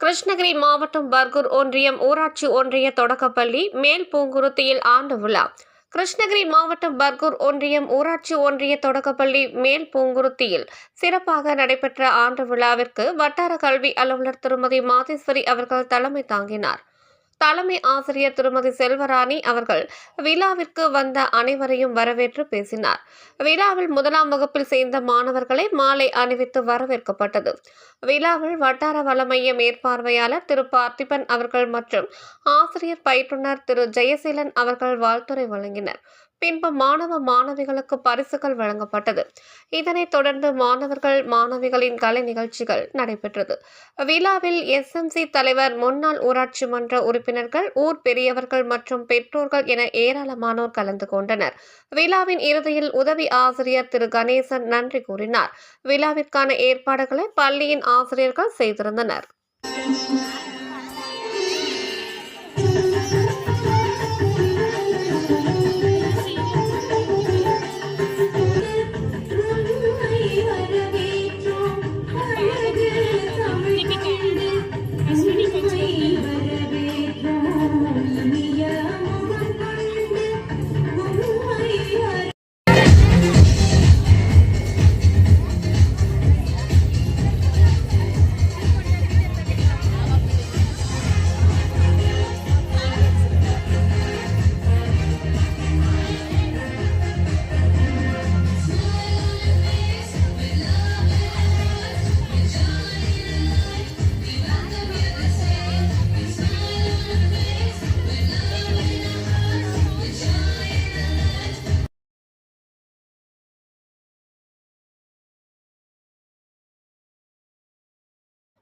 கிருஷ்ணகிரி மாவட்டம் பர்கூர் ஒன்றியம் ஊராட்சி ஒன்றிய தொடக்கப்பள்ளி மேல் பூங்குருத்தியில் ஆண்டு விழா. கிருஷ்ணகிரி மாவட்டம் பர்கூர் ஒன்றியம் ஊராட்சி ஒன்றிய தொடக்கப்பள்ளி மேல் பூங்குருத்தியில் சிறப்பாக நடைபெற்ற ஆண்டு விழாவிற்கு வட்டார கல்வி அலுவலர் திருமதி மாதேஸ்வரி அவர்கள் தலைமை தாங்கினார். தலைமை ஆசிரியர் திருமதி செல்வராணி அவர்கள் விழாவிற்கு வந்த அனைவரையும் வரவேற்று பேசினார். விழாவில் முதலாம் வகுப்பில் சேர்ந்த மாணவர்களை மாலை அணிவித்து வரவேற்கப்பட்டது. விழாவில் வட்டார வளமைய மேற்பார்வையாளர் திரு பார்த்திபன் அவர்கள் மற்றும் ஆசிரியர் பயிற்றுனர் திரு ஜெயசீலன் அவர்கள் வாழ்த்துரை வழங்கினர். பின்பு மாணவ மாணவிகளுக்கு பரிசுகள் வழங்கப்பட்டது. இதனைத் தொடர்ந்து மாணவர்கள் மாணவிகளின் கலை நிகழ்ச்சிகள் நடைபெற்றது. விழாவில் எஸ்எம்சி தலைவர் முன்னாள் ஊராட்சி மன்ற உறுப்பினர்கள் ஊர் பெரியவர்கள் மற்றும் பெற்றோர்கள் என ஏராளமானோர் கலந்து கொண்டனர். விழாவின் இறுதியில் உதவி ஆசிரியர் திரு. கணேசன் நன்றி கூறினார். விழாவிற்கான ஏற்பாடுகளை பள்ளியின் ஆசிரியர்கள் செய்திருந்தனர்.